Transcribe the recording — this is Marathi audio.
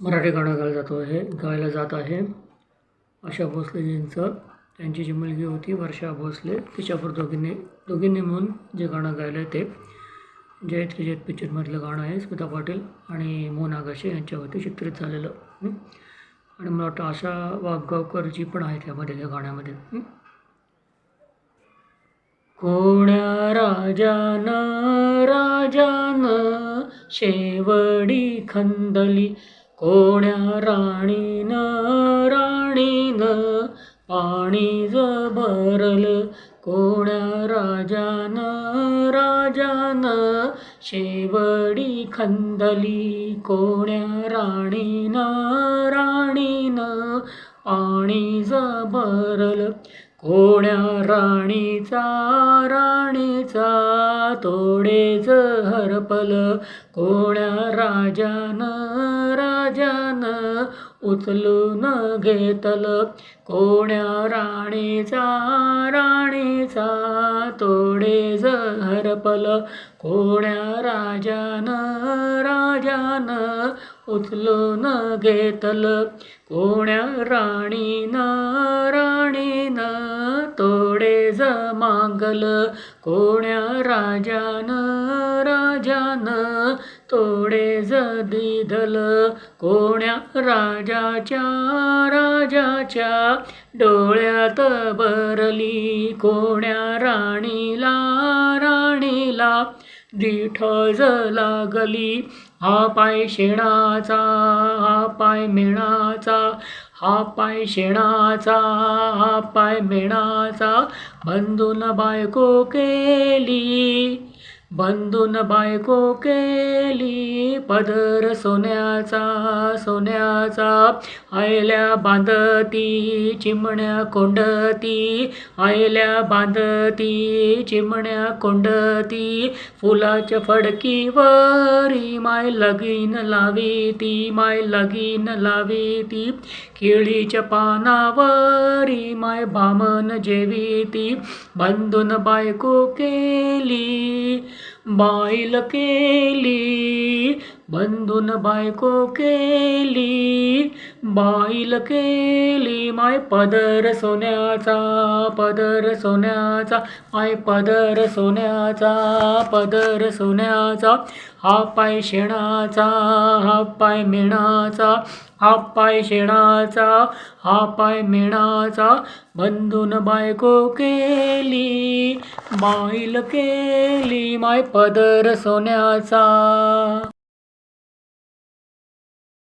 मराठी गाणं गायला जातो आहे गायला जात आहे. आशा भोसलेजींचं. त्यांची जी मुलगी होती वर्षा भोसले तिच्यावर दोघींनी दोघींनी म्हणून जे गाणं गायलं आहे ते. जयत की जयत पिक्चरमधलं गाणं आहे स्मिता पाटील आणि मोना आगाशे यांच्यावरती चित्रित झालेलं. आणि मला वाटतं आशा वाघगावकरजी पण आहे त्यामध्ये त्या गाण्यामध्ये. कोण्या राजानं राजानं शेवडी खंदली कोण्या राणीनं राणीनं पाणी भरलं कोण्या राजानं राजानं शेवडी खंदली कोण्या राणीनं राणीनं पाणी भरलं कोण्या राणीचा राणीचा तोडेच हरपल कोण्या राजान राजानं उचलून घेतल. कोण्या राणीचा राणीचा तोडेच हरपल कोण्या राजान राजान उचलून घेतल. कोण्या राणीनं राणीनं जमागल मागल कोण्या राजानं राजानं तोडेज दिधल कोण्या राजाच्या राजाच्या डोळ्यात भरली कोण्या राणीला दिठज लागली. हा पाय शेणाचा हा पाय मेणाचा हा पाय शेणाचा हा पाय मेणाचा. बंधून बायको केली बंधून बायको केली. पदर सोन्याचा सोन्याचा. आयल्या बांधती चिमण्या कोंडती आयल्या बांधती चिमण्या कोंडती. फुलाच्या फडकीवरी माय लगीन लावी ती माय लगीन लावी ती केळीच्या पानावरी माय बामन जेवी ती बंधून बायको केली बाईल केली बंधून बायको केली बाईल केली माय पदर सोन्याचा पदर सोन्याचा माय पदर सोन्याचा पदर सोन्याचा. हा पाय शेणाचा हा पाय मेणाचा हा पाय शेणाचा हा पाय मेणाचा. बंधून बायको केली बाईल केली माय पदर सोन्याचा.